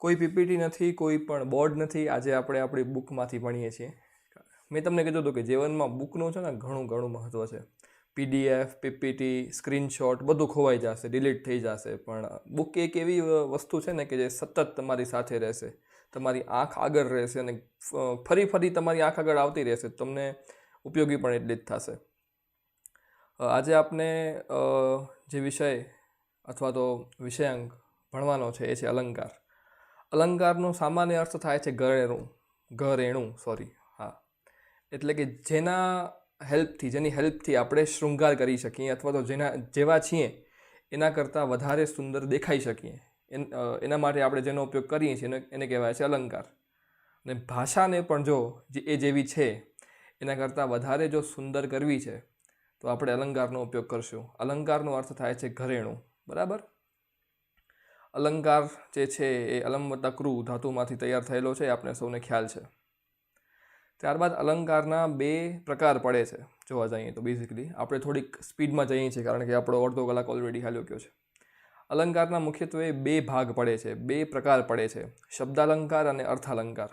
કોઈ પીપીટી નથી, કોઈ પણ બોર્ડ નથી, આજે આપણે આપણી બુકમાંથી ભણીએ છીએ. મેં તમને કીધું હતું કે જીવનમાં બુકનું છે ને ઘણું ઘણું મહત્ત્વ છે. પીડીએફ, પીપીટી, સ્ક્રીનશોટ બધું ખોવાઈ જશે, ડિલીટ થઈ જશે, પણ બુક એક એવી વસ્તુ છે ને કે જે સતત તમારી સાથે રહેશે. તમારી આંખ આગળ રહેશે અને ફરી ફરી તમારી આંખ આગળ આવતી રહેશે. તમને ઉપયોગી પણ એટલી જ થશે. આજે આપણે જે વિષય અથવા તો વિષયાંક ભણવાનો છે એ છે અલંકાર. અલંકારનો સામાન્ય અર્થ થાય છે ઘરેણું. ઘરેણું સોરી હા. એટલે કે જેના હેલ્પથી, જેની હેલ્પથી આપણે શૃંગાર કરી શકીએ અથવા તો જેના, જેવા છીએ, એના કરતાં વધારે સુંદર દેખાઈ શકીએ. એન- માટે આપણે જેનો ઉપયોગ કરીએ છીએ, એને કહેવાય છે અલંકાર. અને ભાષાને પણ જે, એ જેવી છે, એના કરતાં વધારે જો સુંદર કરવી છે, તો આપણે અલંકારનો ઉપયોગ કરશું. અલંકારનો અર્થ થાય છે ઘરેણું. બરાબર? અલંકાર જે છે એ અલમ વત્તા ધાતુમાંથી તૈયાર થયેલો છે આપણે સૌને ખ્યાલ છે. ત્યારબાદ અલંકારના બે પ્રકાર પડે છે જોવા જઈએ તો બેઝિકલી આપણે થોડીક સ્પીડમાં જઈએ છીએ કારણ કે આપણો અડધો કલાક ઓલરેડી હાલ્યો ગયો છે. અલંકારના મુખ્યત્વે બે ભાગ પડે છે, બે પ્રકાર પડે છે, શબ્દાલંકાર અને અર્થાલંકાર.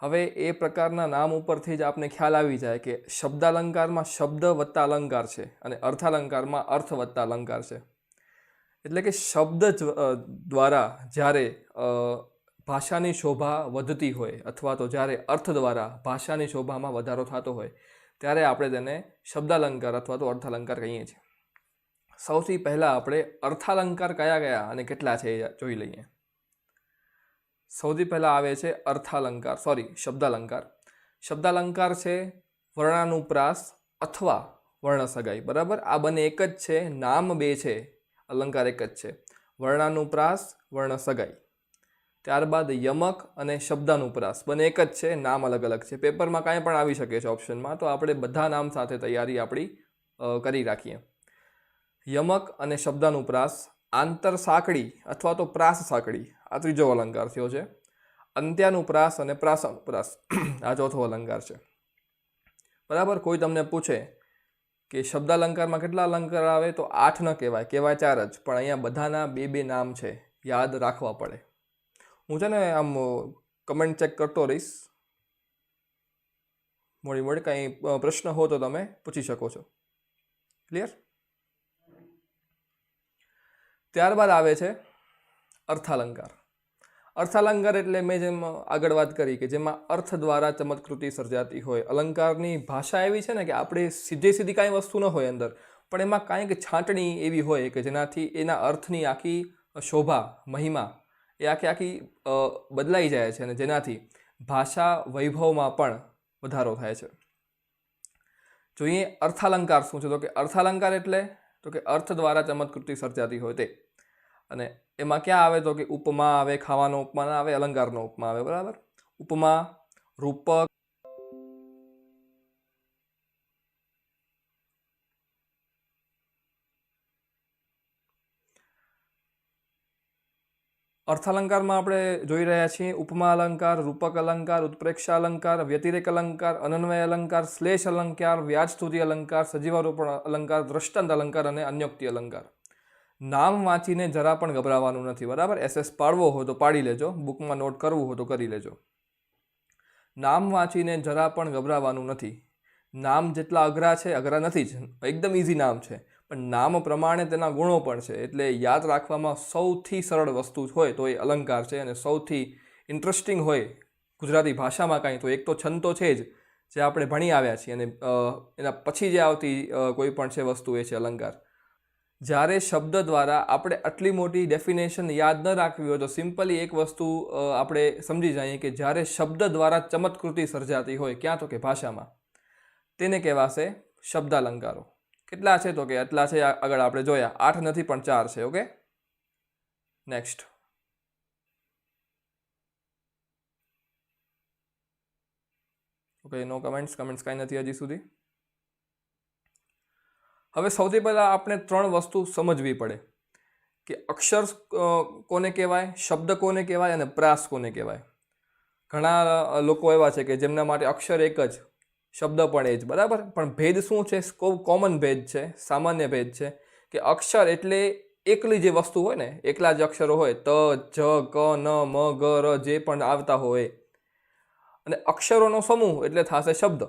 હવે એ પ્રકારના નામ ઉપરથી જ આપને ખ્યાલ આવી જાય કે શબ્દાલંકારમાં શબ્દ વત્તા અલંકાર છે અને અર્થાલંકારમાં અર્થ વત્તા અલંકાર છે. એટલે કે શબ્દ દ્વારા જ્યારે ભાષાની શોભા વધતી હોય અથવા તો જ્યારે અર્થ દ્વારા ભાષાની શોભામાં વધારો થતો હોય, ત્યારે આપણે તેને શબ્દાલંકાર અથવા તો અર્થાલંકાર કહીએ છીએ. સૌથી પહેલાં આપણે અર્થાલંકાર કયા કયા અને કેટલા છે એ જોઈ લઈએ. સૌથી પહેલાં આવે છે અર્થાલંકાર, સોરી, શબ્દાલંકાર. શબ્દાલંકાર છે વર્ણાનુપ્રાસ અથવા વર્ણસગાઈ, બરાબર? આ બંને એક જ છે, નામ બે છે. અલંકાર એક જ છે. વર્ણાનુપ્રાસ વર્ણસગાઈ ત્યારબાદ યમક અને શબ્દાનુપ્રાસ બંને એક જ છે, નામ અલગ અલગ છે. પેપરમાં કાંઈ પણ આવી શકે છે ઓપ્શનમાં, તો આપણે બધા નામ સાથે તૈયારી આપણી કરી રાખીએ. યમક અને શબ્દાનુપ્રાસ આંતર સાંકળી અથવા તો પ્રાસ સાંકળી. આ ત્રીજો અલંકાર થયો છે. અંત્યાનુપ્રાસ અને પ્રાસાનુપ્રાસ આ ચોથો અલંકાર છે. બરાબર? કોઈ તમને પૂછે કે શબ્દાલંકારમાં કેટલા અલંકાર આવે તો આઠ ન કહેવાય કહેવાય ચાર જ. પણ અહીંયા બધાના બે બે નામ છે, યાદ રાખવા પડે. હું છે ને આમ કમેન્ટ ચેક કરતો રહીશ. મોડી મોડી કંઈ પ્રશ્ન હો તો તમે પૂછી શકો છો. ક્લિયર ત્યારબાદ આવે છે અર્થાલંકાર. અર્થાલંકાર એટલે મેં જેમ આગળ વાત કરી કે જેમાં અર્થ દ્વારા ચમત્કૃતિ સર્જાતી હોય. અલંકારની ભાષા એવી છે ને કે આપણે સીધે સીધી કાંઈ વસ્તુ ન હોય અંદર, પણ એમાં કાંઈક છાંટણી એવી હોય કે જેનાથી એના અર્થની આખી શોભા, મહિમા એ આખી આખી બદલાઈ જાય છે અને જેનાથી ભાષા વૈભવમાં પણ વધારો થાય છે. જોઈએ અર્થાલંકાર શું છે? તો કે અર્થાલંકાર એટલે, તો કે અર્થ દ્વારા ચમત્કૃતિ સર્જાતી હોય તે. અને એમાં ક્યાં આવે તો કે ઉપમા આવે, ખાવાનો ઉપમા ના આવે, અલંકારનો ઉપમા આવે, બરાબર? ઉપમા, રૂપક. અર્થાલંકારમાં આપણે જોઈ રહ્યા છીએ ઉપમા અલંકાર, રૂપક અલંકાર, ઉત્પ્રેક્ષા અલંકાર, વ્યતિરેક અલંકાર, અનન્વય અલંકાર, શ્લેષ અલંકાર, વ્યાજસ્તુતિ અલંકાર, સજીવારોપણ અલંકાર, દ્રષ્ટાંત અલંકાર અને અન્યોક્તિ અલંકાર. નામ વાંચીને જરા પણ ગભરાવાનું નથી, બરાબર? એસએસ પાડવો હોય તો પાડી લેજો બુકમાં નોટ કરવું હોય તો કરી લેજો. નામ વાંચીને જરા પણ ગભરાવાનું નથી. નામ જેટલા અઘરા છે, અઘરા નથી જ, એકદમ ઇઝી નામ છે. પણ નામ પ્રમાણે તેના ગુણો પણ છે, એટલે યાદ રાખવામાં સૌથી સરળ વસ્તુ હોય તો એ અલંકાર છે અને સૌથી ઇન્ટરેસ્ટિંગ હોય ગુજરાતી ભાષામાં કાંઈ તો એક તો છંદ તો છે જ, જે આપણે ભણી આવ્યા છીએ અને એના પછી જે આવતી કોઈ પણ છે વસ્તુ એ છે અલંકાર. જ્યારે શબ્દ દ્વારા આપણે આટલી મોટી ડેફિનેશન યાદ ન રાખવી હોય તો સિમ્પલી એક વસ્તુ આપણે સમજી જઈએ કે જ્યારે શબ્દ દ્વારા ચમત્કૃતિ સર્જાતી હોય ક્યાં તો કે ભાષામાં. તેને કહેવાશે શબ્દાલંકારો. કેટલા છે તો કે આટલા છે આગળ આપણે જોયા. આઠ નથી પણ ચાર છે okay next okay no comments comments કાંઈ નથી હજી સુધી. હવે સૌથી પહેલાં આપણે ત્રણ વસ્તુ સમજવી પડે કે અક્ષર કોને કહેવાય, શબ્દ કોને કહેવાય અને પ્રાસ કોને કહેવાય. ઘણા લોકો એવા છે કે જેમના માટે અક્ષર એક જ, શબ્દ પણ એ જ, બરાબર? પણ ભેદ શું છે? કોમન ભેદ છે, સામાન્ય ભેદ છે કે અક્ષર એટલે એકલી જે વસ્તુ હોય ને, એકલા જ અક્ષરો હોય, ત, જ, ક, ન, મ, ગ, ર, જે પણ આવતા હોય. અને અક્ષરોનો સમૂહ એટલે થશે શબ્દ.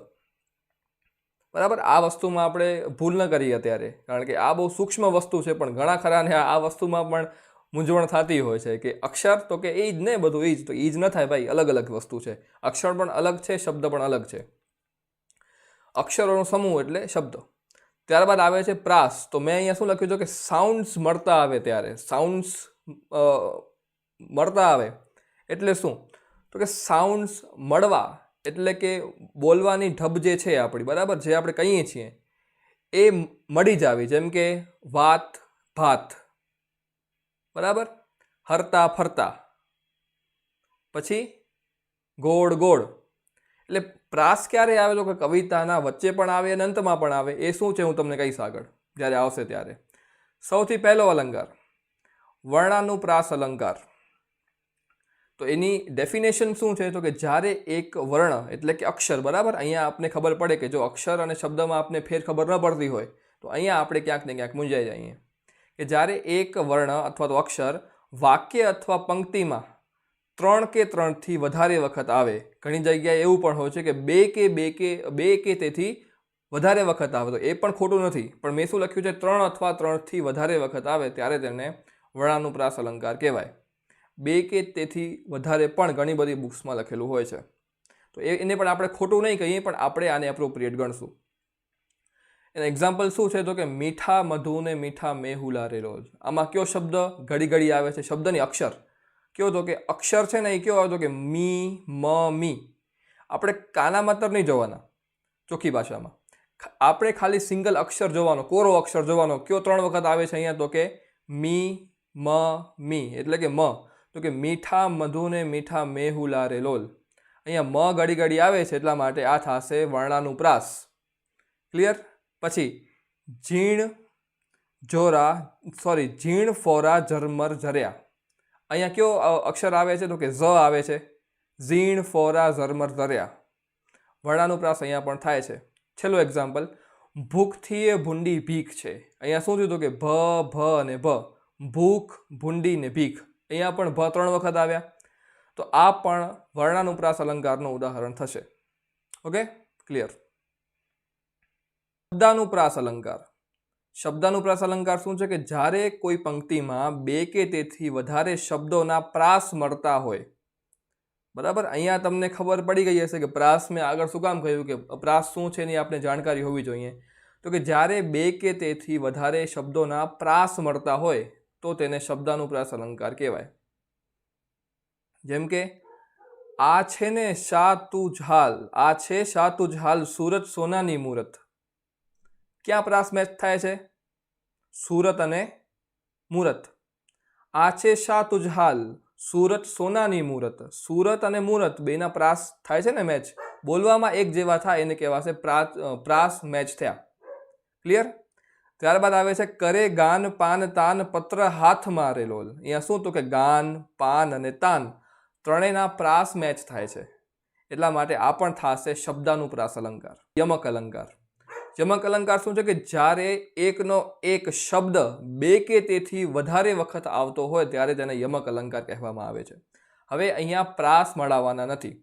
બરાબર? આ વસ્તુમાં આપણે ભૂલ ન કરીએ અત્યારે. કારણ કે આ બહુ સૂક્ષ્મ વસ્તુ છે, પણ ઘણા ખરાને આ વસ્તુમાં પણ મૂંઝવણ થતી હોય છે કે અક્ષર તો કે એ જ ને બધું એ જ, તો એ જ ન થાય ભાઈ, અલગ અલગ વસ્તુ છે. અક્ષર પણ અલગ છે, શબ્દ પણ અલગ છે. અક્ષરોનો સમૂહ એટલે શબ્દ. ત્યારબાદ આવે છે પ્રાસ. તો મેં અહીંયા શું લખ્યું છે કે સાઉન્ડ્સ મળતા આવે ત્યારે. સાઉન્ડ્સ મળતા આવે. એટલે શું? તો કે સાઉન્ડ્સ મળવા. એટલે કે બોલવાની ઢબ જે છે આપણી, બરાબર? જે આપણે કહીએ છીએ, એ મળી જ આવી. જેમ કે વાત, ભાત. બરાબર? હરતા, ફરતા. પછી ગોળ ગોળ. એટલે પ્રાસ ક્યારે આવેલો કે કવિતાના વચ્ચે પણ આવે અને અંતમાં પણ આવે. એ શું છે? હું તમને કહીશ આગળ, જ્યારે આવશે ત્યારે. સૌથી પહેલો અલંકાર. વર્ણાનુપ્રાસ અલંકાર. તો એની ડેફિનેશન શું છે? તો કે જ્યારે એક વર્ણ એટલે કે અક્ષર, બરાબર? અહીંયા આપને ખબર પડે કે જો અક્ષર અને શબ્દમાં આપને ફેર ખબર ન પડતી હોય, તો અહીંયા આપણે ક્યાંક ને ક્યાંક મૂંઝાઈ જઈએ. કે જ્યારે એક વર્ણ અથવા તો અક્ષર વાક્ય અથવા પંક્તિમાં ત્રણ કે ત્રણથી વધારે વખત આવે, ઘણી જગ્યાએ એવું પણ હોય છે કે બે કે બે કે બે કે તેથી વધારે વખત આવે, તો એ પણ ખોટું નથી. પણ મેં શું લખ્યું છે? ત્રણ અથવા ત્રણથી વધારે વખત આવે, ત્યારે તેને વર્ણાનુપ્રાસ અલંકાર કહેવાય. બે કે તેથી વધારે પણ ઘણી બધી બુક્સમાં લખેલું હોય છે. તો એને પણ આપણે ખોટું નહીં કહીએ, પણ આપણે આને એપ્રોપ્રિએટ ગણશું. એનું એક્ઝામ્પલ શું છે? તો કે મીઠા મધુને મીઠા મેહુલા રે રોજ. આમાં કયો શબ્દ ઘડી ઘડી આવે છે? શબ્દની અક્ષર. કયો તો કે અક્ષર છે ને એ કયો આવે? તો કે મી, મ, મી. આપણે કાના માત્ર નહીં જોવાના, ચોખ્ખી ભાષામાં. આપણે ખાલી સિંગલ અક્ષર જોવાનો, કોરો અક્ષર જોવાનો, કયો ત્રણ વખત આવે છે અહીંયા? તો કે મી, મ, મી. એટલે કે મ. તો કે મીઠા મધુને મીઠા મેહુલા રે લોલ. અહીંયા મ ઘડી ઘડી આવે છે એટલા માટે આ થશે વર્ણાનું પ્રાસ. ક્લિયર પછી ઝીણ જોરા સોરી ઝીણ ફોરા ઝરમર ઝર્યા. અહીંયા કયો અક્ષર આવે છે તો કે ઝ આવે છે. ઝીણ ફોરા ઝરમર ઝર્યા. વર્ણાનુપ્રાસ અહીંયા પણ થાય છે. છેલ્લું એક્ઝામ્પલ ભૂખથી એ ભૂંડી ભીખ છે. અહીંયા શું થયું તો કે ભ ભ અને ભ ભૂખ, ભૂંડી ને ભીખ. અહીંયા પણ ભ ત્રણ વખત આવ્યા. તો આ પણ વર્ણાનુપ્રાસ અલંકારનું ઉદાહરણ થશે. ઓકે? ક્લિયર? શબ્દાનુપ્રાસ અલંકાર. શબ્દાનુપ્રાસ અલંકાર શું છે કે જ્યારે કોઈ પંક્તિમાં બે કે તેથી વધારે શબ્દોના પ્રાસ મળતા હોય, બરાબર? અહીંયા તમને ખબર પડી ગઈ હશે કે પ્રાસ મેં આગળ શું કામ કહ્યું કે પ્રાસ શું છે એની આપણે જાણકારી હોવી જોઈએ. તો કે જ્યારે બે કે તેથી વધારે શબ્દોના પ્રાસ મળતા હોય તો તેને શબ્દાનુપ્રાસ અલંકાર કહેવાય. જેમ કે, આ છે ને શા તું ઝાલ? આ છે શા તું ઝાલ? સુરત સોનાની મૂરત. ક્યાં પ્રાસ મેચ થાય છે? સુરત અને મૂરત. આ છે શા તું ઝાલ? સુરત સોનાની મૂરત. સુરત અને મૂરત બેના પ્રાસ થાય છે ને મેચ? બોલવામાં એક જેવા થાય, એને કહેવાશે પ્રાસ પ્રાસ મેચ થયા. ક્લિયર? ત્યારબાદ આવે છે, કરે ગાન, પાન, તાન, પત્ર, હાથ મારેલો અહીંયા શું તો કે ગાન, પાન અને તાન ત્રણેયના પ્રાસ મેચ થાય છે. એટલા માટે આ પણ થશે શબ્દાનુપ્રાસ અલંકાર, યમક અલંકાર. યમક અલંકાર શું છે કે જ્યારે એકનો એક શબ્દ બે કે તેથી વધારે વખત આવતો હોય ત્યારે તેને યમક અલંકાર કહેવામાં આવે છે. હવે અહીંયા પ્રાસ મળાવવાના નથી.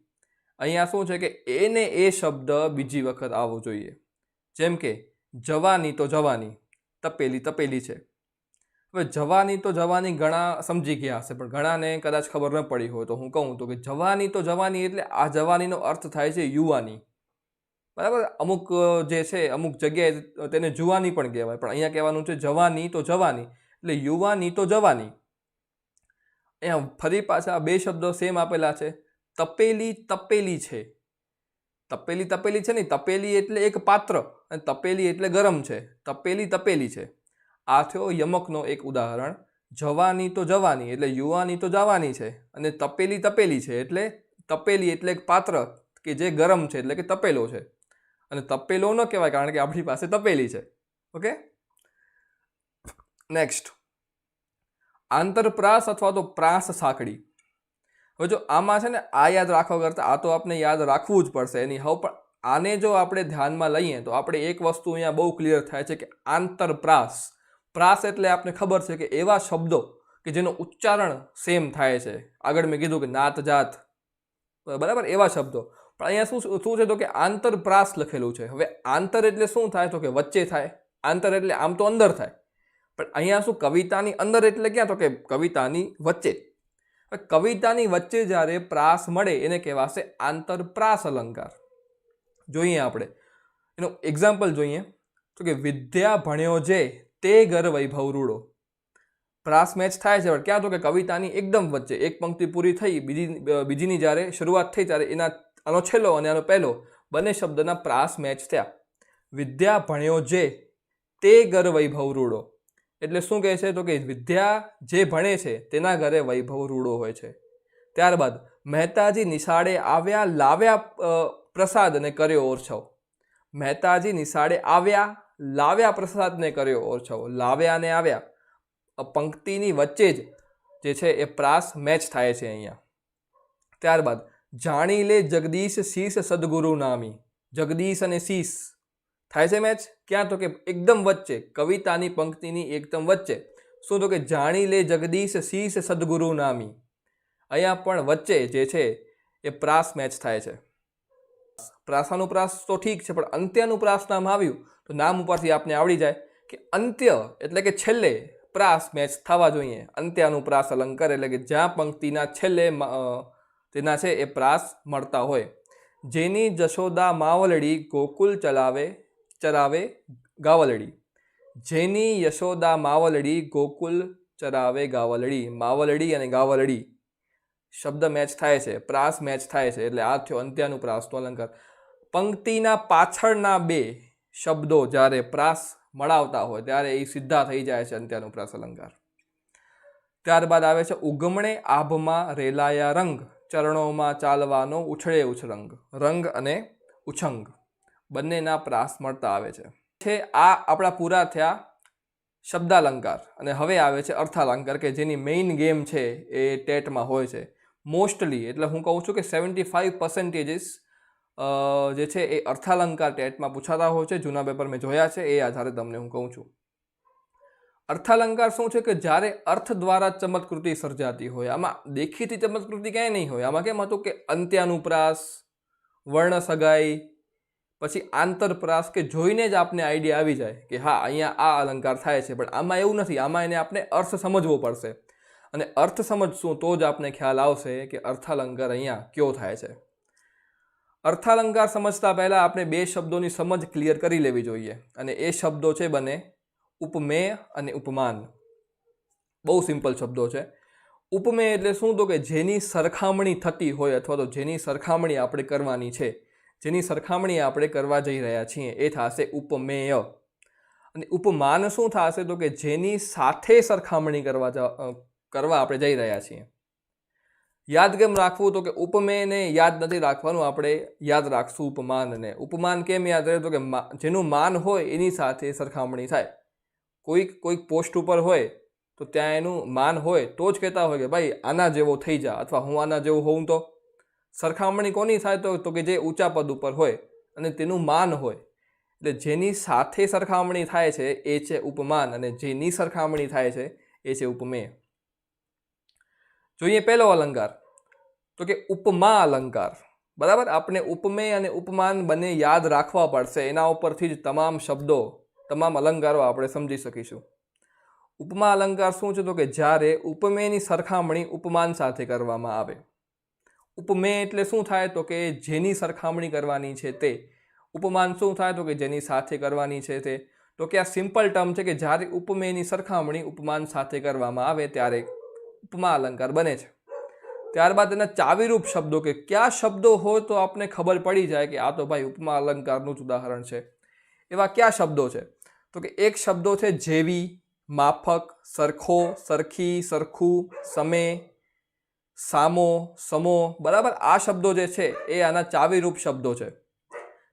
અહીંયા શું છે કે એને એ શબ્દ બીજી વખત આવવો જોઈએ. જેમ કે, જવાની તો જવાની તપેલી તપેલી છે. હવે જવાની તો જવાની ઘણા સમજી ગયા હશે, પણ ઘણાને કદાચ ખબર ન પડી હોય તો હું કહું તો કે જવાની તો જવાની એટલે આ જવાનીનો અર્થ થાય છે યુવાની. બરાબર? અમુક જે છે, અમુક જગ્યાએ તેને જુવાની પણ કહેવાય, પણ અહીંયા કહેવાનું છે જવાની તો જવાની, એટલે યુવાની તો જવાની. અહીંયા ફરી પાછા બે શબ્દો સેમ આપેલા છે. તપેલી તપેલી છે. તપેલી તપેલી છે ને, તપેલી એટલે એક પાત્ર અને તપેલી એટલે ગરમ છે. તપેલી તપેલી છે. આ થયો યમકનો એક ઉદાહરણ. જવાની તો જવાની, એટલે યુવાની તો જવાની છે. અને તપેલી તપેલી છે, એટલે તપેલી એટલે એક પાત્ર કે જે ગરમ છે, એટલે કે તપેલો છે. અને તપેલો ન કહેવાય, કારણ કે આપણી પાસે તપેલી છે. ઓકે? નેક્સ્ટ. આંતરપ્રાસ અથવા તો પ્રાસ સાંકડી હવે જો આમાં છે ને આ યાદ રાખવા કરતાં આ તો આપણે યાદ રાખવું જ પડશે. એની હવે પણ આને જો આપણે ધ્યાનમાં લઈએ તો આપણે એક વસ્તુ અહીંયા બહુ ક્લિયર થાય છે કે આંતરપ્રાસ. પ્રાસ એટલે આપને ખબર છે કે એવા શબ્દો કે જેનું ઉચ્ચારણ સેમ થાય છે. આગળ મેં કીધું કે નાત જાત. બરાબર? એવા શબ્દો. પણ અહીંયા શું શું છે તો કે આંતરપ્રાસ લખેલું છે. હવે આંતર એટલે શું થાય? તો કે વચ્ચે થાય. આંતર એટલે આમ તો અંદર થાય. પણ અહીંયા શું કવિતાની અંદર એટલે ક્યાં? તો કે કવિતાની વચ્ચે. કવિતાની વચ્ચે જ્યારે પ્રાસ મળે, એને કહેવાશે આંતરપ્રાસ અલંકાર. જોઈએ આપણે. એનું એક્ઝામ્પલ જોઈએ. તો કે, વિદ્યા ભણ્યો જે, તે ઘર વૈભવ રૂડો. પ્રાસ મેચ થાય છે ક્યાં તો કે કવિતાની એકદમ વચ્ચે. એક પંક્તિ પૂરી થઈ, બીજી બીજીની જ્યારે શરૂઆત થઈ, ત્યારે એના, આનો છેલ્લો અને આનો પહેલો બંને શબ્દના પ્રાસ મેચ થયા. વિદ્યા ભણ્યો જે, તે ઘર વૈભવ રૂડો. એટલે શું કહે છે તો કે વિદ્યા જે ભણે છે તેના ઘરે વૈભવ રૂડો હોય છે. ત્યારબાદ મહેતાજી નિશાળે આવ્યા લાવ્યા પ્રસાદને કર્યો ઓરછવ. મહેતાજી નિશાળે આવ્યા લાવ્યા પ્રસાદને કર્યો ઓરછવ. લાવ્યા ને આવ્યા પંક્તિની વચ્ચે જ જે છે એ પ્રાસ મેચ થાય છે અહીંયા. ત્યારબાદ જાણી લે જગદીશ શીશ સદગુરુ નામી. જગદીશ અને શીશ. થાય છે મેચ ક્યાં તો કે એકદમ વચ્ચે, કવિતાની પંક્તિની એકદમ વચ્ચે. શું તો કે જાણી લે જગદીશ શીશ સદગુરુ નામી. અહીંયા પણ વચ્ચે જે છે, એ પ્રાસ મેચ થાય છે. પ્રાસાનુપ્રાસ તો ઠીક છે, પણ અંત્યાનુપ્રાસ નામ આવ્યું, તો નામ ઉપરથી આપને આવડી જાય કે અંત્ય એટલે કે છેલ્લે પ્રાસ મેચ થવા જોઈએ. અંત્યાનુપ્રાસ અલંકાર એટલે કે જ્યાં પંક્તિના છેલ્લે તેના છે એ પ્રાસ મળતા હોય. જેની જશોદા માવલડી ગોકુલ ચલાવે ચરાવે ગાવલડી. જેની યશોદા માવલડી ગોકુલ ચરાવે ગાવલડી. માવલડી અને ગાવલડી શબ્દ મેચ થાય છે, પ્રાસ મેચ થાય છે, એટલે આ થયો અંત્યાનું પ્રાસનો અલંકાર. પંક્તિના પાછળના બે શબ્દો જ્યારે પ્રાસ મળાવતા હોય, ત્યારે એ સીધા થઈ જાય છે અંત્યાનું પ્રાસ, અલંકાર. ત્યારબાદ આવે છે ઉગમણે આભમાં રેલાયા રંગ, ચરણોમાં ચાલવાનો ઉછળે ઉછરંગ. રંગ અને ઉછંગ. બંનેના પ્રાસ મળતા આવે છે. આ આપણા પૂરા થયા શબ્દાલંકાર અને હવે આવે છે અર્થાલંકાર કે જેની મેઇન ગેમ છે એ ટેટમાં હોય છે. મોસ્ટલી એટલે હું કહું છું કે સેવન્ટી ફાઇવ પર્સન્ટેજીસ જે છે એ અર્થાલંકાર ટેટમાં પૂછાતા હોય છે. જૂના પેપર મેં જોયા છે, એ આધારે તમને હું કહું છું. અર્થાલંકાર શું છે કે જ્યારે અર્થ દ્વારા ચમત્કૃતિ સર્જાતી હોય, આમાં દેખીતી ચમત્કૃતિ ક્યાંય નહીં હોય. આમાં કેમ હતું કે અંત્યાનુપ્રાસ વર્ણ સગાઈ પછી આંતરપ્રાસ કે જોઈને જ આપને આઈડિયા આવી જાય કે હા, અહીંયા આ અલંકાર થાય છે, પણ આમાં એવું નથી. આમાં એને આપણે અર્થ સમજવો પડશે. અને અર્થ સમજશું તો જ આપને ખ્યાલ આવશે કે અર્થાલંકાર અહીંયા કયો થાય છે. અર્થાલંકાર સમજતા પહેલાં આપણે બે શબ્દોની સમજ ક્લિયર કરી લેવી જોઈએ. અને એ શબ્દો છે બને ઉપમેય અને ઉપમાન. બહુ સિમ્પલ શબ્દો છે. ઉપમેય એટલે શું? તો કે જેની સરખામણી થતી હોય અથવા તો જેની સરખામણી આપણે કરવાની છે. જેની સરખામણી આપણે કરવા જઈ રહ્યા છીએ, એ થશે ઉપમેય. અને ઉપમાન શું થશે? તો કે જેની સાથે સરખામણી કરવા કરવા આપણે જઈ રહ્યા છીએ. યાદ કેમ રાખવું? તો કે ઉપમેયને યાદ નથી રાખવાનું, આપણે યાદ રાખશું ઉપમાનને. ઉપમાન કેમ યાદ રહે? તો કે જેનું માન હોય એની સાથે સરખામણી થાય. કોઈક કોઈક પોસ્ટ ઉપર હોય તો ત્યાં એનું માન હોય તો જ કહેતા હોય કે, ભાઈ, આના જેવો થઈ જા, અથવા હું આના જેવો હોઉં તો. સરખામણી કોની થાય તો કે જે ઊંચા પદ ઉપર હોય અને તેનું માન હોય. એટલે જેની સાથે સરખામણી થાય છે, એ છે ઉપમાન અને જેની સરખામણી થાય છે, એ છે ઉપમેય. જોઈએ પહેલો અલંકાર. તો કે ઉપમા અલંકાર. બરાબર? આપણે ઉપમેય અને ઉપમાન બંને યાદ રાખવા પડશે. એના ઉપરથી જ તમામ શબ્દો, તમામ અલંકારો આપણે સમજી શકીશું. ઉપમા અલંકાર શું છે? તો કે જ્યારે ઉપમેયની સરખામણી ઉપમાન સાથે કરવામાં આવે. ઉપમેય એટલે શું થાય તો કે જેની સરખામણી કરવાની છે તે. ઉપમાન શું થાય તો કે જેની સાથે કરવાની છે તે. તો કે આ સિમ્પલ ટર્મ છે કે જ્યારે ઉપમેયની સરખામણી ઉપમાન સાથે કરવામાં આવે ત્યારે ઉપમા અલંકાર બને છે. ત્યારબાદ એના ચાવીરૂપ શબ્દો કે કયા શબ્દો હોય તો આપને ખબર પડી જાય કે આ તો ભાઈ ઉપમા અલંકારનું જ ઉદાહરણ છે. એવા કયા શબ્દો છે? તો કે એક શબ્દો છે જેવી, માફક, સરખો, સરખી, સરખું, સમે સામો, સમો, બરાબર આ શબ્દો જે છે એ આના ચાવીરૂપ શબ્દો છે.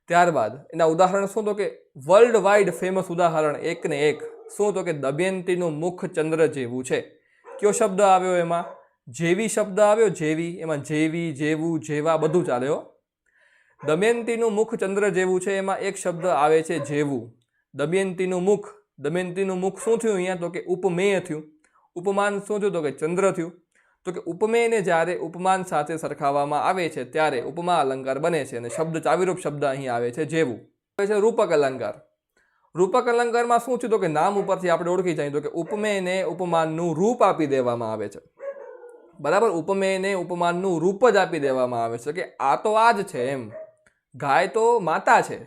ત્યારબાદ એના ઉદાહરણ શું તો કે વર્લ્ડ વાઇડ ફેમસ ઉદાહરણ એક ને એક શું તો કે દમયંતીનું મુખ ચંદ્ર જેવું છે. કયો શબ્દ આવ્યો એમાં? જેવી શબ્દ આવ્યો, જેવી, એમાં જેવી, જેવું, જેવા બધું ચાલ્યો દમયંતીનું મુખ ચંદ્ર જેવું છે એમાં એક શબ્દ આવે છે જેવું. દમયંતીનું મુખ દમયંતીનું મુખ શું થયું અહીંયા તો કે ઉપમેય થયું. ઉપમાન શું થયું તો કે ચંદ્ર થયું. તો કે ઉપમેયને જ્યારે ઉપમાન સાથે સરખાવવામાં આવે છે, ત્યારે ઉપમા અલંકાર બને છે અને શબ્દ ચાવીરૂપ શબ્દ અહીં આવે છે જેવું. આવે છે રૂપક અલંકાર. રૂપક અલંકારમાં શું છે તો કે નામ ઉપરથી આપણે ઓળખી જાય તો કે ઉપમેયને ઉપમાનનું રૂપ આપી દેવામાં આવે છે. બરાબર? ઉપમેયને ઉપમાનનું રૂપ જ આપી દેવામાં આવે છે કે આ તો આ જ છે એમ. ગાય તો માતા છે.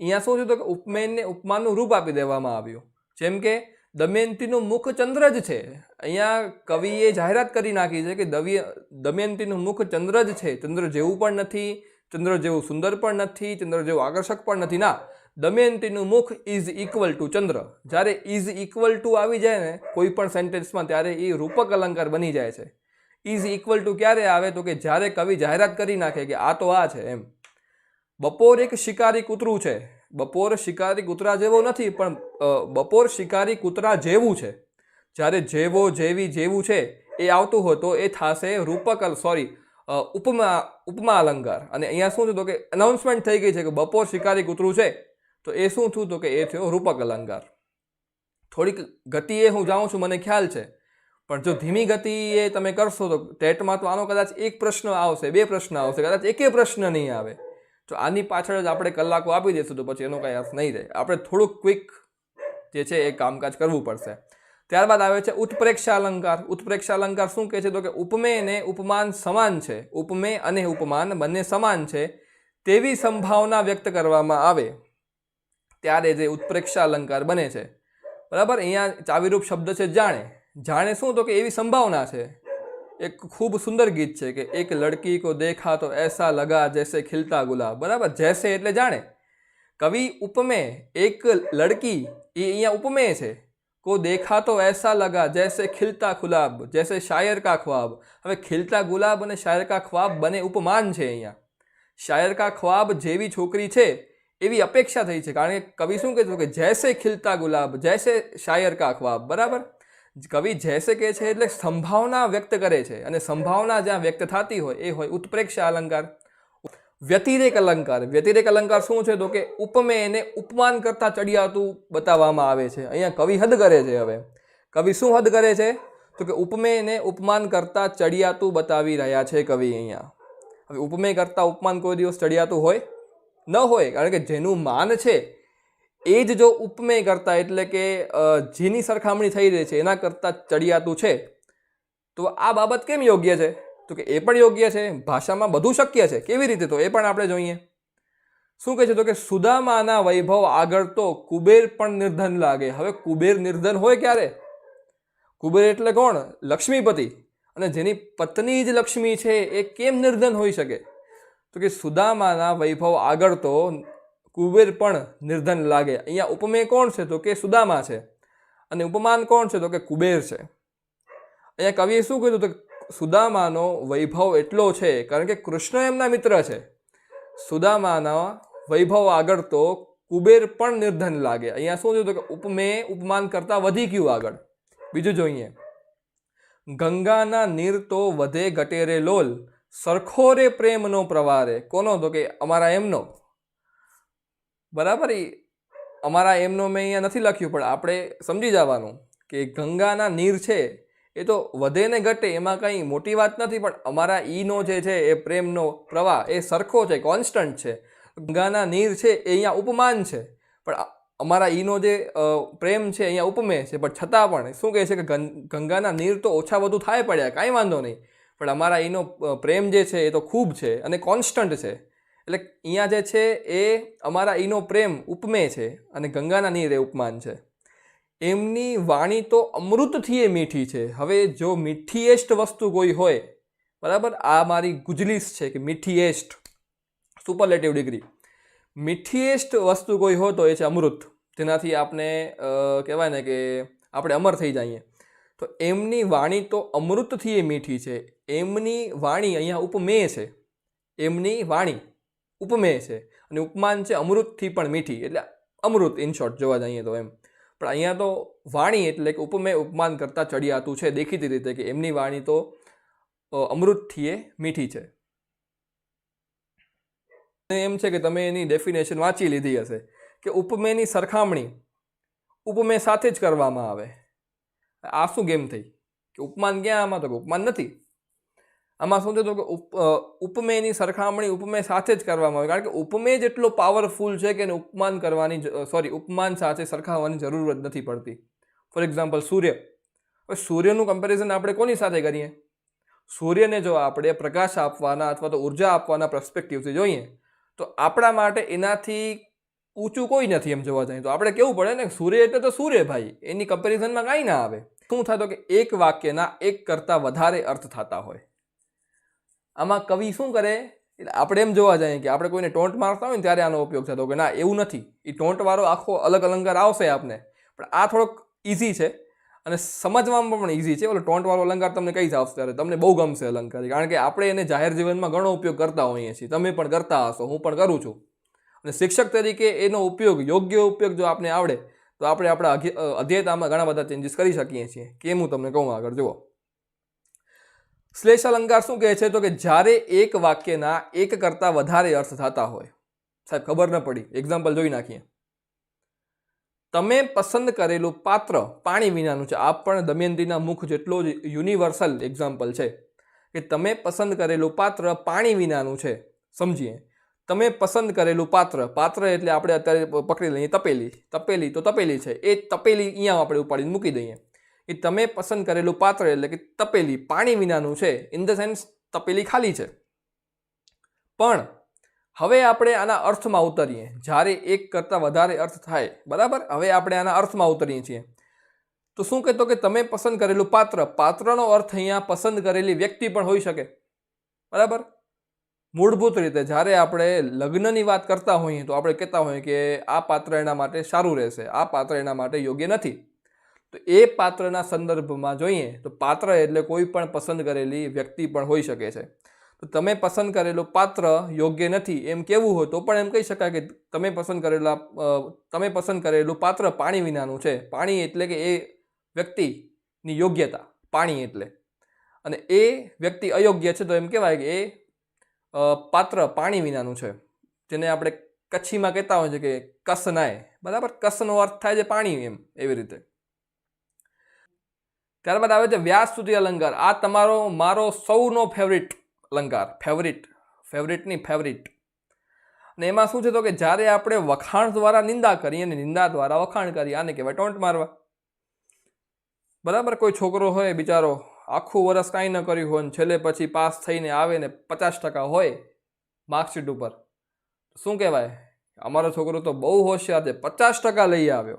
અહીંયા શું છે તો કે ઉપમેયને ઉપમાનનું રૂપ આપી દેવામાં આવ્યું. જેમ કે દમયંતીનું મુખ ચંદ્ર જ છે. અહીંયા કવિએ જાહેરાત કરી નાખી છે કે દવી, દમયંતીનું મુખ ચંદ્ર જ છે. ચંદ્ર જેવું પણ નથી, ચંદ્ર જેવું સુંદર પણ નથી, ચંદ્ર જેવું આકર્ષક પણ નથી. ના, દમયંતીનું મુખ ઇઝ ઇક્વલ ટુ ચંદ્ર. જ્યારે ઇઝ ઇક્વલ ટુ આવી જાય ને, કોઈ પણ સેન્ટેન્સમાં ત્યારે એ રૂપક અલંકાર બની જાય છે. ઇઝ ઇક્વલ ટુ ક્યારે આવે તો કે જ્યારે કવિ જાહેરાત કરી નાખે કે આ તો આ છે એમ. બપોર એક શિકારી કૂતરું છે. બપોર શિકારી કૂતરા જેવો નથી, પણ બપોર શિકારી કૂતરા જેવું છે. જ્યારે જેવો જેવી જેવું છે એ આવતું હોય તો એ થશે રૂપક સોરી ઉપમા ઉપમા અલંકાર. અને અહીંયા શું થયું તો કે અનાઉન્સમેન્ટ થઈ ગઈ છે કે બપોર શિકારી કૂતરું છે, તો એ શું થયું તો કે એ થયો રૂપક અલંકાર. થોડીક ગતિએ હું જાઉં છું, મને ખ્યાલ છે. પણ જો ધીમી ગતિએ તમે કરશો તો ટેટમાં તો આનો કદાચ એક પ્રશ્ન આવશે, બે પ્રશ્ન આવશે, કદાચ એકે પ્રશ્ન નહીં આવે. તો આની પાછળ જ આપણે કલાકો આપી દઈશું તો પછી એનો કાંઈ અર્થ નહીં રહે. આપણે થોડુંક ક્વિક જે છે એ કામકાજ કરવું પડશે. ત્યારબાદ આવે છે ઉત્પ્રેક્ષા અલંકાર ઉત્પ્રેક્ષા અલંકાર શું કહે છે? તો કે ઉપમેય ને ઉપમાન સમાન છે. ઉપમેય અને ઉપમાન બંને સમાન છે. તેવી સંભાવના વ્યક્ત કરવામાં આવે ત્યારે જે ઉત્પ્રેક્ષા અલંકાર બને છે. બરાબર? અહીંયા ચાવીરૂપ શબ્દ છે જાણે. જાણે શું? તો કે એવી સંભાવના છે. એક ખૂબ સુંદર ગીત છે કે એક લડકી કો દેખા તો એસા લગા જૈસે ખિલતા ગુલાબ. બરાબર? જૈસે એટલે જાણે. કવિ ઉપમે એક લડકી, એ અહીંયા ઉપમેય છે. કો દેખા તો એસા લગા જૈસે ખિલતા ગુલાબ જૈસે શાયર કા ખ્વાબ હવે ખિલતા ગુલાબ અને શાયર કા ખ્વાબ બને ઉપમાન છે અહીંયા શાયર કા ખ્વાબ જેવી છોકરી છે એવી અપેક્ષા થઈ છે કારણ કે કવિ શું કહેતું કે જૈસે ખિલતા ગુલાબ જૈસે શાયર કા ખ્વાબ બરાબર કવિ જૈસે કહે છે એટલે સંભાવના વ્યક્ત કરે છે અને સંભાવના જ્યાં વ્યક્ત થતી હોય એ હોય ઉત્પ્રેક્ષા અલંકાર વ્યતિરેક અલંકાર. વ્યતિરેક અલંકાર શું છે? તો કે ઉપમેયને ઉપમાન કરતાં ચડિયાતું બતાવવામાં આવે છે. અહીંયા કવિ હદ કરે છે હવે. કવિ શું હદ કરે છે? તો કે ઉપમેયને ઉપમાન કરતાં ચડિયાતું બતાવી રહ્યા છે કવિ અહીંયા. હવે ઉપમેય કરતાં ઉપમાન કોઈ દિવસ ચડિયાતું હોય? ન હોય, કારણ કે જેનું માન છે એ જ જો ઉપમેય કરતાં, એટલે કે જેની સરખામણી થઈ રહી છે, એના કરતાં ચડિયાતું છે. તો આ બાબત કેમ યોગ્ય છે? તો કે એ પણ યોગ્ય છે, ભાષામાં બધું શક્ય છે. કેવી રીતે? તો એ પણ આપણે જોઈએ. શું કહે છે? તો કે સુદામાના વૈભવ આગળ તો કુબેર પણ નિર્ધન લાગે. હવે કુબેર નિર્ધન હોય ક્યારે? કુબેર એટલે કોણ? લક્ષ્મીપતિ. અને જેની પત્ની જ લક્ષ્મી છે, એ કેમ નિર્ધન હોઈ શકે? તો કે સુદામાના વૈભવ આગળ તો કુબેર પણ નિર્ધન લાગે. અહીંયા ઉપમેય કોણ છે? તો કે સુદામા છે. અને ઉપમાન કોણ છે? તો કે કુબેર છે. અહીંયા કવિએ શું કીધું? તો સુદામાનો વૈભવ એટલો છે, કારણ કે કૃષ્ણ એમના મિત્ર છે. સુદામાના વૈભવ આગળ તો કુબેર પણ નિર્ધન લાગે. અહીંયા શું થયું કે ઉપમેય ઉપમાન કરતાં વધી ગયું આગળ. બીજું જોઈએ. ગંગાના નીર તો વધે ઘટેરે લોલ સરખો રે પ્રેમનો પ્રવારે. કોનો તો કે અમારા એમનો. બરાબર? અમારા એમનો મેં અહીંયા નથી લખ્યું, પણ આપણે સમજી જવાનું કે ગંગાના નીર છે એ તો વધે ને ઘટે એમાં કંઈ મોટી વાત નથી, પણ અમારા ઈનો જે છે, એ પ્રેમનો પ્રવાહ, એ સરખો છે, કોન્સ્ટન્ટ છે. ગંગાના નીર છે, એ અહીંયા ઉપમાન છે. પણ અમારા ઈનો જે પ્રેમ છે અહીંયા ઉપમે છે. પણ છતાં પણ, શું કહે છે કે ગંગાના નીર તો ઓછા વધુ થાય પડ્યા, કાંઈ વાંધો નહીં. પણ અમારા ઈનો પ્રેમ જે છે, એ તો ખૂબ છે અને કોન્સ્ટન્ટ છે. એટલે અહીંયા જે છે, એ અમારા ઈનો પ્રેમ ઉપમે છે અને ગંગાના નીર એ ઉપમાન છે. એમની વાણી તો અમૃતથી એ મીઠી છે. હવે જો મીઠીએસ્ટ વસ્તુ કોઈ હોય, બરાબર? આ મારી ગુજલીસ છે કે મીઠીએસ્ટ સુપરલેટિવ ડિગ્રી મીઠીએસ્ટ વસ્તુ કોઈ હોય તો એ છે અમૃત. જેનાથી આપણે કહેવાય ને કે આપણે અમર થઈ જઈએ. તો એમની વાણી તો અમૃતથી એ મીઠી છે. એમની વાણી અહીંયા ઉપમેય છે. એમની વાણી ઉપમેય છે. અને ઉપમાન છે અમૃતથી પણ મીઠી. એટલે અમૃત ઇન શોર્ટ જોવા જઈએ તો એમ. પણ અહીંયા તો વાણી એટલે કે ઉપમેય ઉપમાન કરતાં ચડિયાતું છે, દેખીતી રીતે કે એમની વાણી તો અમૃતથી મીઠી છે. એમ છે કે તમે એની ડેફિનેશન વાંચી લીધી હશે કે ઉપમેયની સરખામણી ઉપમેય સાથે જ કરવામાં આવે. આ શું ગેમ થઈ? કે ઉપમાન ક્યાં આમાં તો ઉપમાન નથી. આમાં શું થયું કે ઉપ ઉપમેયની સરખામણી ઉપમેય સાથે જ કરવામાં આવે. કારણ કે ઉપમેય જેટલો પાવરફુલ છે કે એને ઉપમાન કરવાની સોરી ઉપમાન સાથે સરખાવવાની જરૂર જ નથી પડતી. ફોર એક્ઝામ્પલ સૂર્ય. હવે સૂર્યનું કમ્પેરિઝન આપણે કોની સાથે કરીએ? સૂર્યને જો આપણે પ્રકાશ આપવાના અથવા તો ઊર્જા આપવાના પ્રસ્પેક્ટિવથી જોઈએ, તો આપણા માટે એનાથી ઊંચું કોઈ નથી એમ જોવા જઈએ. તો આપણે કેવું પડે ને, સૂર્ય એટલે તો સૂર્ય ભાઈ એની કમ્પેરિઝનમાં કાંઈ ના આવે. શું થતો કે એક વાક્યના એક કરતાં વધારે અર્થ થતા હોય. આમાં કવિ શું કરે? આપણે એમ જોવા જઈએ કે આપણે કોઈને ટોન્ટ મારતા હોય ને ત્યારે આનો ઉપયોગ થતો કે ના, એવું નથી. એ ટોન્ટવાળો આખો અલગ અલંકાર આવશે આપને. પણ આ થોડોક ઇઝી છે અને સમજવામાં પણ ઇઝી છે. ઓલો ટોન્ટવાળો અલંકાર તમને કઈ આવશે ત્યારે? તમને બહુ ગમશે અલંકાર. કારણ કે આપણે એને જાહેર જીવનમાં ઘણો ઉપયોગ કરતા હોઈએ છીએ. તમે પણ કરતા હશો, હું પણ કરું છું. અને શિક્ષક તરીકે એનો ઉપયોગ, યોગ્ય ઉપયોગ જો આપને આવડે, તો આપણે આપણા અધ્ય- અધ્યયતામાં ઘણા બધા ચેન્જીસ કરી શકીએ છીએ. કેમ હું તમને કહું આગળ? જુઓ. શ્લેષ અલંકાર શું કહે છે? તો કે જ્યારે એક વાક્યના એક કરતાં વધારે અર્થ થતા હોય. સાહેબ, ખબર ન પડી. એક્ઝામ્પલ જોઈ નાખીએ. તમે પસંદ કરેલું પાત્ર પાણી વિનાનું છે. આ પણ દમયંતીના મુખ જેટલો જ યુનિવર્સલ એક્ઝામ્પલ છે કે તમે પસંદ કરેલું પાત્ર પાણી વિનાનું છે. સમજીએ. તમે પસંદ કરેલું પાત્ર પાત્ર એટલે આપણે અત્યારે પકડી લઈએ તપેલી. તપેલી તો તપેલી છે. એ તપેલી અહીંયા આપણે ઉપાડીને મૂકી દઈએ. એ તમે પસંદ કરેલું પાત્ર એટલે કે તપેલી, પાણી વિનાનું છે. ઇન ધ સેન્સ તપેલી ખાલી છે. પણ હવે આપણે આના અર્થમાં ઉતરીએ. જ્યારે એક કરતાં વધારે અર્થ થાય, બરાબર? હવે આપણે આના અર્થમાં ઉતરીએ છીએ. તો શું કહેતો કે તમે પસંદ કરેલું પાત્ર, પાત્રનો અર્થ અહીંયા પસંદ કરેલી વ્યક્તિ પણ હોઈ શકે. બરાબર? મૂળભૂત રીતે જ્યારે આપણે લગ્નની વાત કરતા હોઈએ તો આપણે કહેતા હોઈએ કે આ પાત્ર એના માટે સારું રહેશે, આ પાત્ર એના માટે યોગ્ય નથી. તો એ પાત્રના સંદર્ભમાં જોઈએ તો પાત્ર એટલે કોઈ પણ પસંદ કરેલી વ્યક્તિ પણ હોઈ શકે છે. તો તમે પસંદ કરેલું પાત્ર યોગ્ય નથી, એમ કેવું હોય તો પણ એમ કહી શકાય કે તમે પસંદ કરેલા તમે પસંદ કરેલું પાત્ર પાણી વિનાનું છે. પાણી એટલે કે એ વ્યક્તિની યોગ્યતા, પાણી એટલે. અને એ વ્યક્તિ અયોગ્ય છે તો એમ કહેવાય કે એ પાત્ર પાણી વિનાનું છે. જેને આપણે કચ્છીમાં કહેતા હોય છે કે કસનાય બરાબર? કસનો અર્થ થાય છે પાણી એમ, એવી રીતે. ત્યારબાદ આવે છે વ્યાસ સુધી અલંકાર. આ તમારો, મારો સૌનો ફેવરિટ અલંકાર. ફેવરિટ ફેવરિટની ફેવરિટ અને એમાં શું છે તો કે જ્યારે આપણે વખાણ દ્વારા નિંદા કરીએ અને નિંદા દ્વારા વખાણ કરીએ, આને કહેવાય ટોન્ટ મારવા. બરાબર? કોઈ છોકરો હોય, બિચારો આખું વરસ કાંઈ ન કર્યું હોય ને છેલ્લે પછી પાસ થઈને આવે ને પચાસ ટકા હોય માર્કશીટ ઉપર. શું કહેવાય? અમારો છોકરો તો બહુ હોશિયાર છે. પચાસ ટકા લઈ આવ્યો.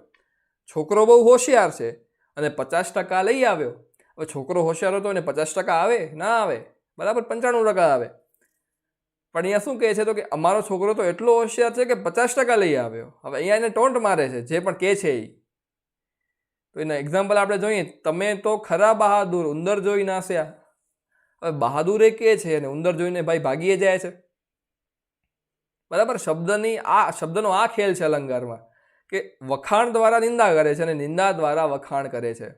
છોકરો બહુ હોશિયાર છે. અને પચાસ ટકા લઈ આવ્યો. હવે છોકરો હોશિયાર હતો ને પચાસ ટકા આવે? ના આવે. બરાબર, પંચાણું ટકા આવે. પણ અહીંયા શું કહે છે તો કે અમારો છોકરો તો એટલો હોશિયાર છે કે પચાસ ટકા લઈ આવ્યો. હવે અહીંયા એને ટોન્ટ મારે છે, જે પણ કહે છે એ. તો એના એક્ઝામ્પલ આપણે જોઈએ. તમે તો ખરા બહાદુર, ઉંદર જોઈ નાસ્યા હવે બહાદુરે કે છે અને ઉંદર જોઈને ભાઈ ભાગીએ જાય છે. બરાબર? શબ્દની આ, શબ્દનો આ ખેલ છે અલંકારમાં. કે વખાણ દ્વારા નિંદા કરે છે અને નિંદા દ્વારા વખાણ કરે છે.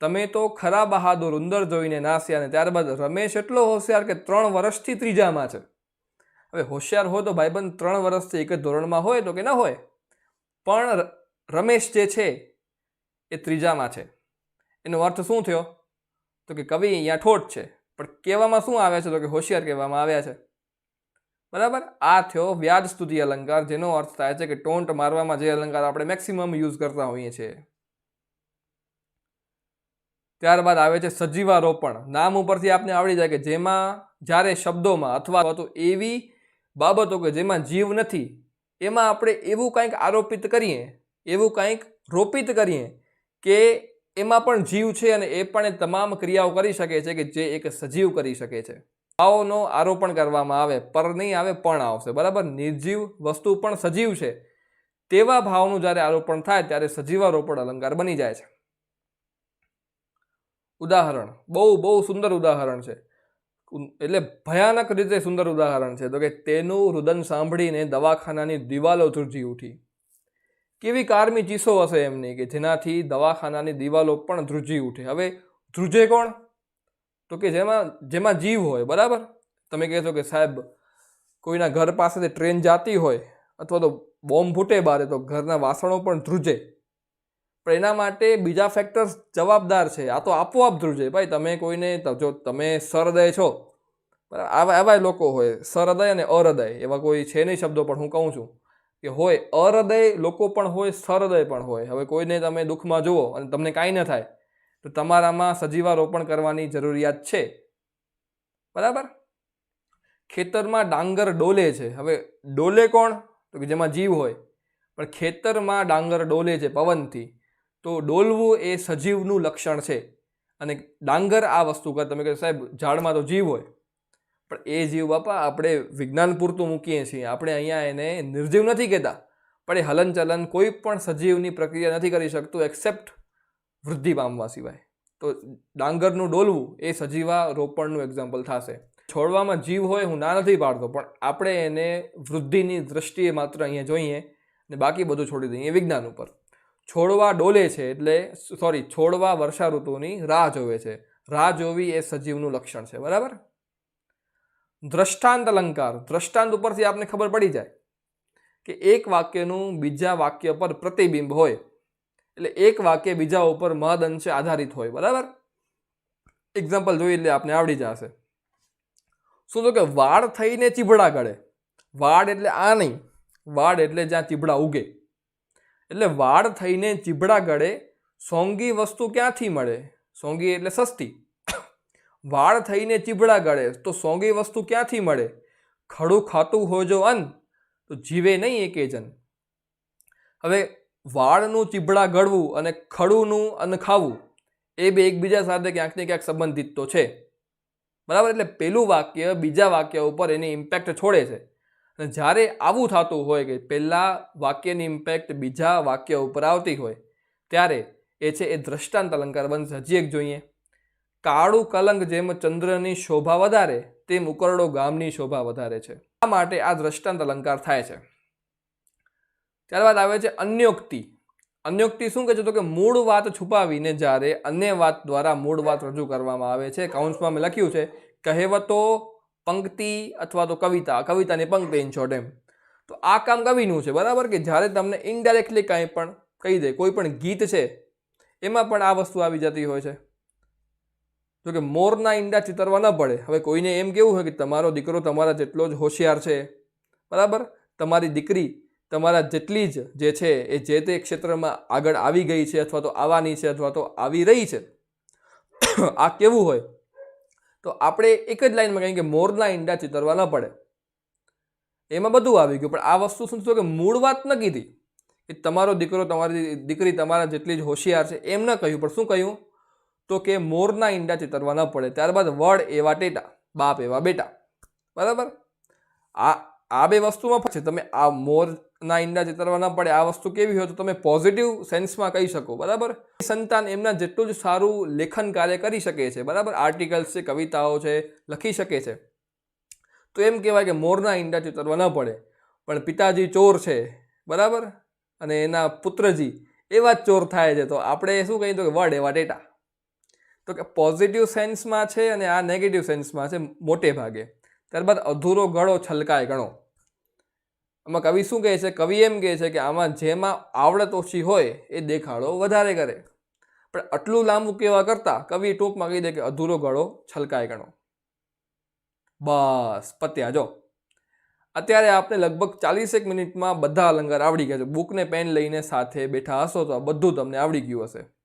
તમે તો ખરા બહાદુર, ઉંદર જોઈને નાસ્યા અને ત્યારબાદ રમેશ એટલો હોશિયાર કે ત્રણ વર્ષથી ત્રીજામાં છે. હવે હોશિયાર હોય તો ભાઈબંધ ત્રણ વર્ષથી એક જ ધોરણમાં હોય તો કે ન હોય? પણ રમેશ જે છે એ ત્રીજામાં છે. એનો અર્થ શું થયો? તો કે કવિ અહીંયા ઠોઠ છે. પણ કહેવામાં શું આવે છે? તો કે હોશિયાર કહેવામાં આવ્યા છે. બરાબર? આ થયો વ્યાજ સ્તુતિ અલંકાર, જેનો અર્થ થાય છે કે ટોન્ટ મારવામાં જે અલંકાર આપણે મેક્સિમમ યુઝ કરતા હોઈએ છીએ. ત્યારબાદ આવે છે સજીવારોપણ. નામ ઉપરથી આપને આવડી જાય કે જેમાં જ્યારે શબ્દોમાં અથવા તો એવી બાબતો કે જેમાં જીવ નથી, એમાં આપણે એવું કંઈક આરોપિત કરીએ, એવું કંઈક રોપિત કરીએ કે એમાં પણ જીવ છે અને એ પણ તમામ ક્રિયાઓ કરી શકે છે કે જે એક સજીવ કરી શકે છે. ભાવનો આરોપણ કરવામાં આવે, પર નહીં આવે, પણ આવશે. બરાબર? નિર્જીવ વસ્તુ પણ સજીવ છે. તેવા ભાવનું જ્યારે આરોપણ થાય, ત્યારે સજીવારોપણ અલંકાર બની જાય છે. ઉદાહરણ. બહુ બહુ સુંદર ઉદાહરણ છે. એટલે ભયાનક રીતે સુંદર ઉદાહરણ છે. તો કે તેનું રુદન સાંભળીને દવાખાનાની દિવાલો ધ્રુજી ઉઠી. કેવી કારમી ચીસો હશે એમની કે જેનાથી દવાખાનાની દિવાલો પણ ધ્રુજી ઉઠે. હવે ધ્રુજે કોણ? તો કે જેમાં જેમાં જીવ હોય, બરાબર? તમે કહેશો કે સાહેબ, કોઈના ઘર પાસેથી ટ્રેન જાતી હોય અથવા તો બોમ્બ ફૂટે બારે તો ઘરના વાસણો પણ ધ્રુજે. પણ એના માટે બીજા ફેક્ટર્સ જવાબદાર છે. આ તો આપોઆપ ધ્રુજે. ભાઈ, તમે કોઈને જો તમે સરદય છો આવા આવા લોકો હોય સરહૃદય અને અહૃદય, એવા કોઈ છે નહીં શબ્દો, પણ હું કહું છું કે હોય અહૃદય, લોકો પણ હોય સરહૃદય પણ હોય. હવે કોઈને તમે દુઃખમાં જુઓ અને તમને કાંઈ ન થાય તો તમારામાં સજીવારોપણ કરવાની જરૂરિયાત છે. બરાબર? ખેતરમાં ડાંગર ડોલે છે. હવે ડોલે કોણ? તો કે જેમાં જીવ હોય. પણ ખેતરમાં ડાંગર ડોલે છે પવનથી. તો ડોલવું એ સજીવનું લક્ષણ છે. અને ડાંગર આ વસ્તુ કરે. તમે કહો સાહેબ, ઝાડમાં તો જીવ હોય. પણ એ જીવ બાપા આપણે વિજ્ઞાન પૂરતું મૂકીએ છીએ. આપણે અહીંયા એને નિર્જીવ નથી કહેતા. પણ એ હલનચલન કોઈ પણ સજીવની પ્રક્રિયા નથી કરી શકતું એક્સેપ્ટ વૃદ્ધિ પામવા સિવાય. તો ડાંગરનું ડોલવું એ સજીવા રોપણનું એક્ઝામ્પલ થશે. છોડવામાં જીવ હોય હું ના નથી પાડતો, પણ આપણે એને વૃદ્ધિની દ્રષ્ટિએ માત્ર અહીંયા જોઈએ ને બાકી બધું છોડી દઈએ વિજ્ઞાન ઉપર. છોડવા ડોલે છે એટલે સોરી છોડવા વર્ષા ઋતુની રાહ જોવે છે. રાહ જોવી એ સજીવનું લક્ષણ છે, બરાબર? દ્રષ્ટાંત અલંકાર. દ્રષ્ટાંત ઉપરથી આપને ખબર પડી જાય કે એક વાક્યનું બીજા વાક્ય પર પ્રતિબિંબ હોય. એટલે એક વાક્ય બીજા ઉપર મહદ અંશે આધારિત હોય, બરાબર? એક્ઝામ્પલ જોઈએ એટલે આપને આવડી જશે. શું તો કે વાળ થઈને ચીભડા ગળે. વાળ એટલે આ નહીં, વાળ એટલે જ્યાં ચીભડા ઉગે. એટલે વાળ થઈને ચીભડા ગળે, સોંગી વસ્તુ ક્યાંથી મળે? સોંગી એટલે સસ્તી. વાળ થઈને ચીબડા ગળે, તો સોંગી વસ્તુ ક્યાંથી મળે? ખડું ખાતું હોજો અન્ન તો જીવે નહીં એકે જન. હવે વાળનું ચીબડા ગળવું અને ખડુનું અન્ન ખાવું, એ બે એકબીજા સાથે ક્યાંક ને ક્યાંક સંબંધિત તો છે. બરાબર? એટલે પેલું વાક્ય બીજા વાક્ય ઉપર એની ઇમ્પેક્ટ છોડે છે. અને જ્યારે આવું થતું હોય કે પહેલાં વાક્યની ઇમ્પેક્ટ બીજા વાક્ય ઉપર આવતી હોય, ત્યારે એ છે એ દ્રષ્ટાંત અલંકાર. બનશે હજી એક જોઈએ. કાળું કલંક જેમ ચંદ્રની શોભા વધારે, તેમ ઉકરડો ગામની શોભા વધારે છે. આ માટે આ દ્રષ્ટાંત અલંકાર થાય છે. ત્યારબાદ આવે છે અન્યોક્તિ. અન્યોક્તિ શું કહે છે તો કે મૂળ વાત છુપાવીને જ્યારે અન્ય વાત દ્વારા મૂળ વાત રજૂ કરવામાં આવે છે કાઉન્સમાં મેં લખ્યું છે, કહેવતો, પંક્તિ અથવા તો કવિતા કવિતાની પંક્તિ ઇન શોર્ટ એમ. તો આ કામ કવિનું છે, બરાબર? કે જ્યારે તમને ઇનડાયરેક્ટલી કાંઈ પણ કહી દે, કોઈ પણ ગીત છે, એમાં પણ આ વસ્તુ આવી જતી હોય છે. જો કે મોરના ઈંડા ચિતરવા ન પડે. હવે કોઈને એમ કેવું હોય કે તમારો દીકરો તમારા જેટલો જ હોશિયાર છે, બરાબર? તમારી દીકરી તમારા જેટલી જ જે છે એ જે તે ક્ષેત્રમાં આગળ આવી ગઈ છે અથવા તો આવવાની છે અથવા તો આવી રહી છે, આ કેવું હોય? તો આપણે એક જ લાઈનમાં કહીએ કે મોરના ઈંડા ચિતરવા ન પડે. એમાં બધું આવી ગયું, પણ આ વસ્તુ શું થયું કે મૂળ વાત ન કીધી કે તમારો દીકરો, તમારી દીકરી તમારા જેટલી જ હોશિયાર છે એમ ન કહ્યું, પણ શું કહ્યું? તો કે મોરના ઈંડા ચિતરવા ન પડે, ત્યારબાદ વડ એવા ટેટા, બાપ એવા બેટા. બરાબર? આ આ બે વસ્તુમાં છે. તમે આ મોરના ઈંડા ચેતરવા ન પડે. આ વસ્તુ કેવી હોય તો તમે પોઝિટિવ સેન્સમાં કહી શકો, બરાબર? સંતાન એમના જેટલું જ સારું લેખન કાર્ય કરી શકે છે, બરાબર? આર્ટિકલ્સ છે, કવિતાઓ છે, લખી શકે છે. તો એમ કહેવાય કે મોરના ઈંડા ચેતરવા ન પડે. પણ પિતાજી ચોર છે, બરાબર? અને એના પુત્રજી, એવા જ ચોર થાય છે. તો આપણે શું કહીએ તો કે વડ એવા ડેટા તો કે પોઝિટિવ સેન્સમાં છે અને આ નેગેટિવ સેન્સમાં છે મોટે ભાગે. ત્યારબાદ અધૂરો ગળો છલકાય ગણો આમાં કવિ શું કહે છે? કવિ એમ કહે છે કે આમાં જેમાં આવડત ઓછી હોય એ દેખાડો વધારે કરે. પણ આટલું લાંબુ કહેવા કરતાં કવિ ટૂંકમાં કહી દે કે અધૂરો ગળો છલકાય ગણો. બસ, પત્યા જો. અત્યારે આપણે લગભગ ચાલીસેક મિનિટમાં બધા અલંકાર આવડી ગયા છે. બુકને પેન લઈને સાથે બેઠા હશો તો આ બધું તમને આવડી ગયું હશે.